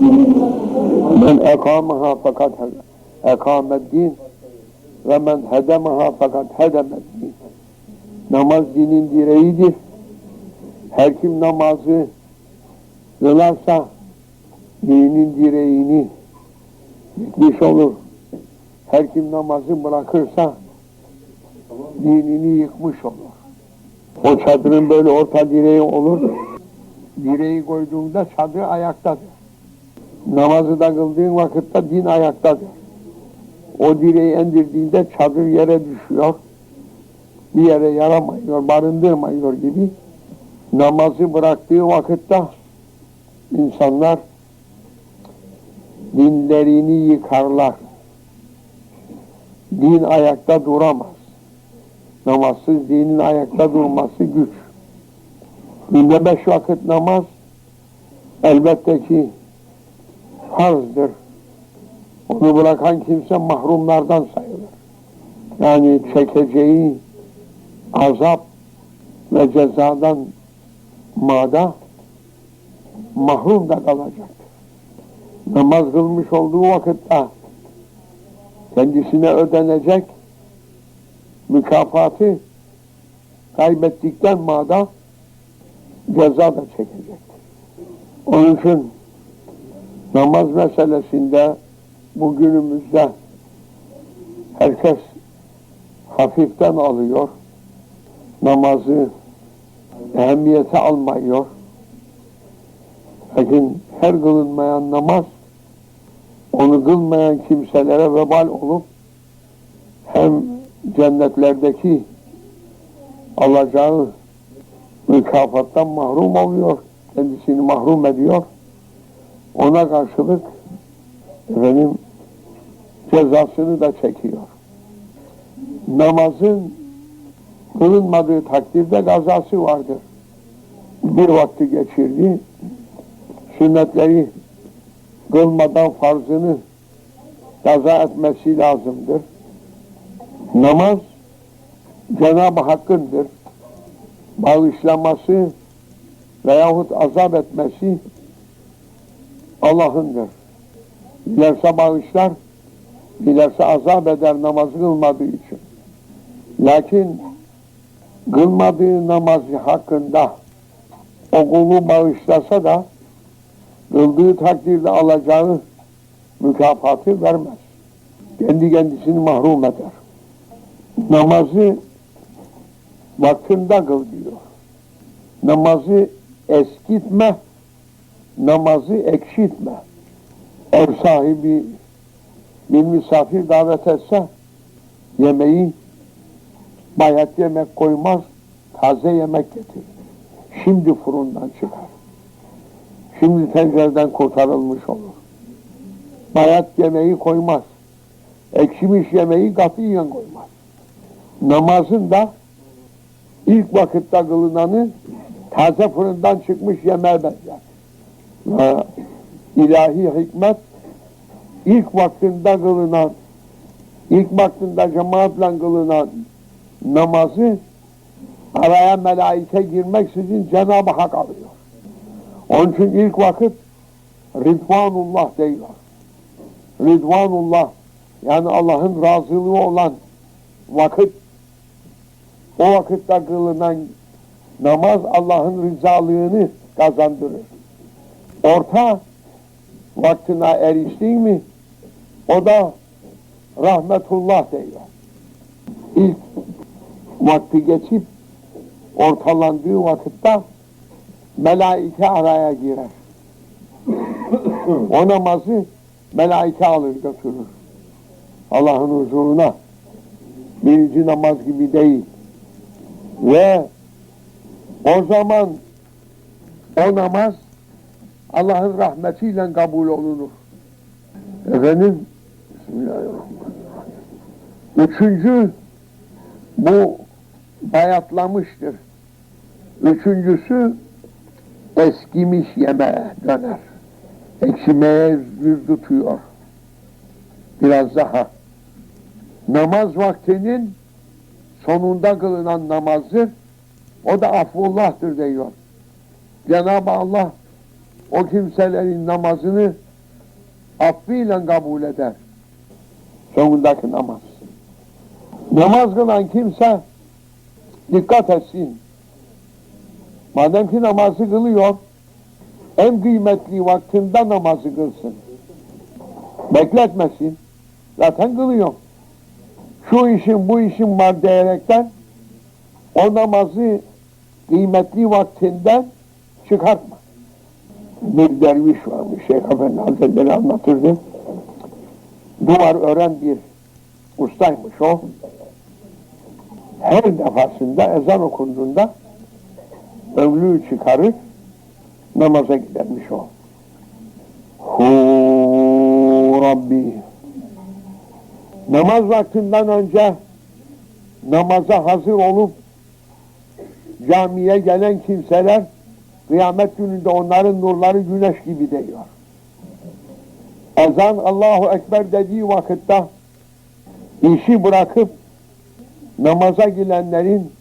Men ekamaha fakat ekameddin ve men hedemaha fakat hedemeddin. Namaz dinin direğidir. Her kim namazı kılarsa dinin direğini yıkmış olur. Her kim namazı bırakırsa dinini yıkmış olur. O çadırın böyle orta direği olur. Direği koyduğunda çadır ayaktadır. Namazı da kıldığın vakitte din ayaktadır. O direği indirdiğinde çadır yere düşüyor. Bir yere yaramıyor, barındırmıyor gibi. Namazı bıraktığı vakitte insanlar dinlerini yıkarlar. Din ayakta duramaz. Namazsız dinin ayakta durması güç. Günde beş vakit namaz elbette ki farzdır. Onu bırakan kimse mahrumlardan sayılır. Yani çekeceği azap ve cezadan mada mahrum da kalacaktır. Namaz kılmış olduğu vakitte kendisine ödenecek mükafatı kaybettikten mada ceza da çekecektir. Onun için namaz meselesinde bugünümüzde herkes hafiften alıyor. Namazı ehemmiyete almıyor. Lakin her kılınmayan namaz onu kılmayan kimselere vebal olup hem cennetlerdeki alacağı mükafattan mahrum oluyor. Kendisini mahrum ediyor. Ona karşılık efendim cezasını da çekiyor. Namazın kılınmadığı takdirde gazası vardır. Bir vakti geçirdi, sünnetleri kılmadan farzını kaza etmesi lazımdır. Namaz Cenab-ı Hakk'ındır. Bağışlaması veyahut azap etmesi Allah'ındır. Dilerse bağışlar, dilerse azap eder namazı kılmadığı için. Lakin kılmadığı namazı hakkında o kulu bağışlasa da kıldığı takdirde alacağı mükafatı vermez. Kendi kendisini mahrum eder. Namazı vaktinde kıl diyor. Namazı eskitme, namazı ekşitme. Ev sahibi bir misafir davet etse yemeği bayat yemek koymaz, taze yemek getirir. Şimdi fırından çıkar. Şimdi tencereden kurtarılmış olur. Bayat yemeği koymaz. Ekşimiş yemeği katiyen koymaz. Namazın da ilk vakitte kılınanı taze fırından çıkmış yemeğe benzer. Ve ilahi hikmet ilk vaktinde kılınan, ilk vaktinde cemaatle kılınan namazı araya melaike girmek için Cenab-ı Hak alıyor. Onun için ilk vakit Ridvanullah diyorlar. Ridvanullah yani Allah'ın razılığı olan vakit o vakitte kılınan namaz Allah'ın rızalığını kazandırır. Orta vaktine eriştin mi o da rahmetullah diyor. İlk vakti geçip ortalandığı vakitte melaike araya girer. o namazı melaike alır götürür. Allah'ın huzuruna. Birinci namaz gibi değil. Ve o zaman o namaz Allah'ın rahmetiyle kabul olunur. Efendim Bismillahirrahmanirrahim. Üçüncü bu bayatlamıştır. Üçüncüsü eskimiş yemeğe döner. Ekşimeye yüz tutuyor. Biraz daha. Namaz vaktinin sonunda kılınan namazdır. O da affullah'tır diyor. Cenab-ı Allah o kimselerin namazını affıyla kabul eder. Sonundaki namaz. Namaz kılan kimse dikkat etsin. Madem ki namazı kılıyor, en kıymetli vaktinde namazı kılsın. Bekletmesin. Zaten kılıyor. Şu işin bu işin var diyerekten o namazı kıymetli vaktinden çıkartma. Bir derviş varmış, Şeyh Efendi Hazretleri anlatırdı. Duvar ören bir ustaymış o. Her defasında ezan okunduğunda önlüğü çıkarır, namaza gidermiş o. Hu Rabbi. Namaz vaktinden önce namaza hazır olup camiye gelen kimseler kıyamet gününde onların nurları güneş gibi değiyor. Ezan Allahu Ekber dediği vakitte işi bırakıp namaza girenlerin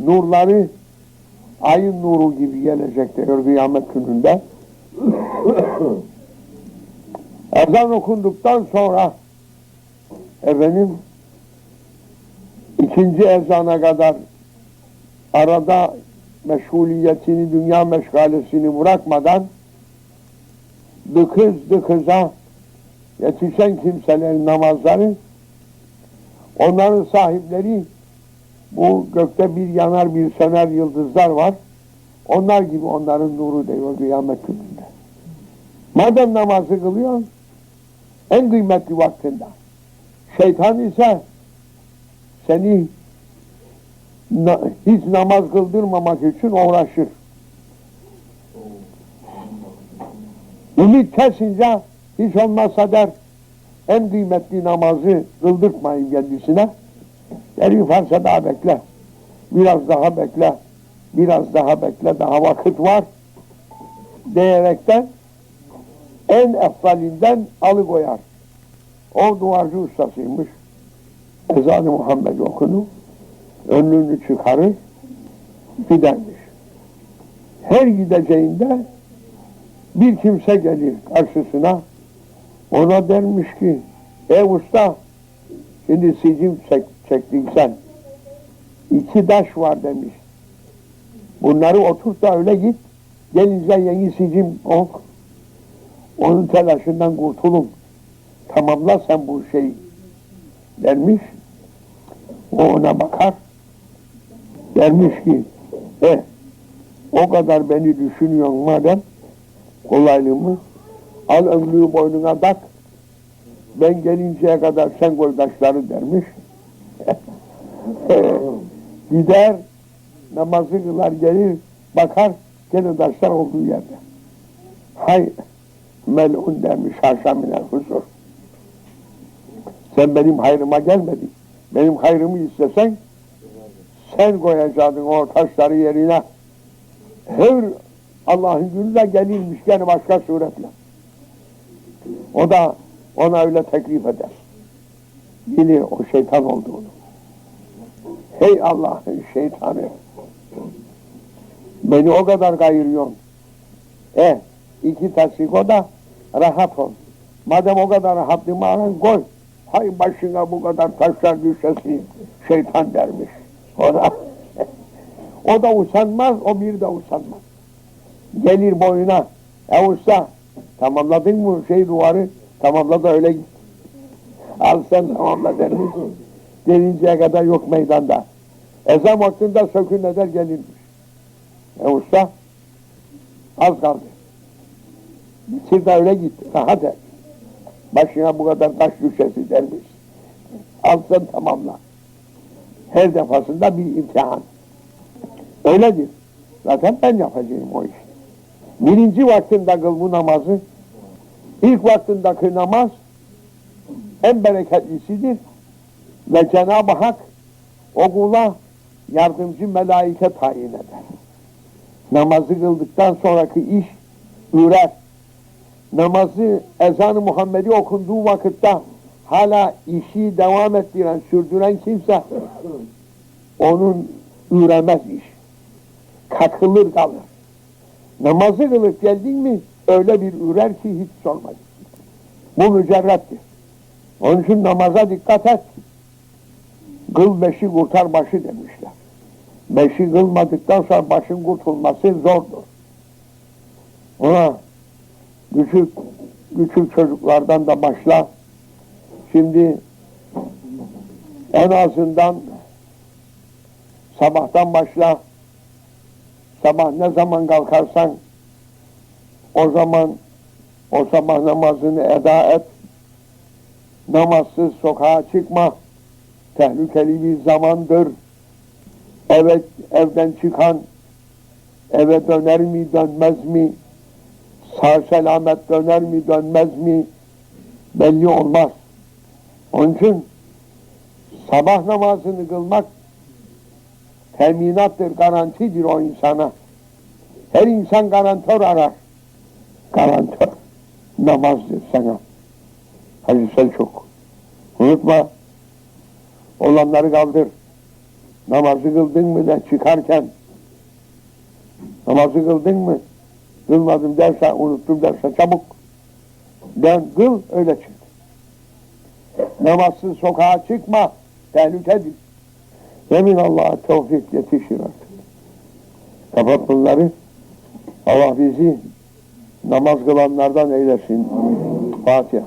nurları ayın nuru gibi gelecek diyor kıyamet gününde. Ezan okunduktan sonra efendim ikinci ezana kadar arada meşguliyetini, dünya meşgalesini bırakmadan dıkız dıkıza yetişen kimselerin namazları onların sahipleri bu gökte bir yanar bir söner yıldızlar var. Onlar gibi onların nuru diyor kıyamet gününde. Madem namazı kılıyor en kıymetli vaktinde. Şeytan ise seni na- hiç namaz kıldırmamak için uğraşır. Ümit kesince hiç olmazsa der en kıymetli namazı kıldırtmayın kendisine. Der parça daha bekle. Biraz daha bekle. Biraz daha bekle. Daha vakit var. Diyerekten en efsalinden alıkoyar. O duvarcı ustasıymış. Ezan-ı Muhammed okunu. Önlüğünü çıkarır. Gidermiş. Her gideceğinde bir kimse gelir karşısına. Ona dermiş ki ey usta şimdi sicim çek, çektin sen. İki taş var demiş. Bunları oturt da öyle git. Gelince yeni sicim ok. Onun telaşından kurtulun. Tamamla sen bu şeyi dermiş. O ona bakar. Dermiş ki e o kadar beni düşünüyorsun madem kolaylığımı al ömrüğü boynuna tak ben gelinceye kadar sen koy dermiş. Gider namazı kılar gelir bakar gene taşlar olduğu yerde. Hay melun demiş haşa huzur. Sen benim hayrıma gelmedin. Benim hayrımı istesen sen koyacaktın o taşları yerine. Her Allah'ın günü de gelirmiş gene başka suretle. O da ona öyle teklif eder. Bilir o şeytan olduğunu. Hey Allah'ın şeytanı. Beni o kadar kayırıyorsun. E iki taşık o da rahat ol. Madem o kadar rahatlığımı aran koy. Hay başına bu kadar taşlar düşesin şeytan dermiş. Da o da usanmaz, o bir de usanmaz. Gelir boyuna. E usta tamamladın mı şey duvarı? Tamamla da öyle git. Al sen tamamla dermiş. Gelinceye kadar yok meydanda. Ezan vaktinde sökün eder gelirmiş. E usta az kaldı. Bitir de öyle git. Rahat et. Başına bu kadar taş düşesi dermiş. Al sen tamamla. Her defasında bir imtihan. Öyledir. Zaten ben yapacağım o işi. Birinci vaktinde kıl bu namazı. İlk vaktindeki namaz en bereketlisidir. Ve Cenab-ı Hak o kula yardımcı melaike tayin eder. Namazı kıldıktan sonraki iş ürer. Namazı ezan-ı Muhammed'i okunduğu vakitte hala işi devam ettiren, sürdüren kimse onun üremez iş. Kakılır kalır. Namazı kılıp geldin mi öyle bir ürer ki hiç sormaz. Bu mücerrettir. Onun için namaza dikkat et. Kıl beşi kurtar başı demişler. Beşi kılmadıktan sonra başın kurtulması zordur. Ona küçük küçük çocuklardan da başla. Şimdi en azından sabahtan başla. Sabah ne zaman kalkarsan o zaman o sabah namazını eda et. Namazsız sokağa çıkma. Tehlikeli bir zamandır. Evet evden çıkan eve döner mi dönmez mi? Sağ selamet döner mi dönmez mi? Belli olmaz. Onun için sabah namazını kılmak teminattır, garantidir o insana. Her insan garantör arar. Garantör. Namazdır sana. Hacı Selçuk. Unutma. Olanları kaldır. Namazı kıldın mı da çıkarken namazı kıldın mı? Kılmadım derse, unuttum derse çabuk. Dön, kıl, öyle çık. Namazsız sokağa çıkma, tehlikedir. Yemin Allah'a tevfik yetişir artık. Kapat bunları. Allah bizi namaz kılanlardan eylesin. Fatiha.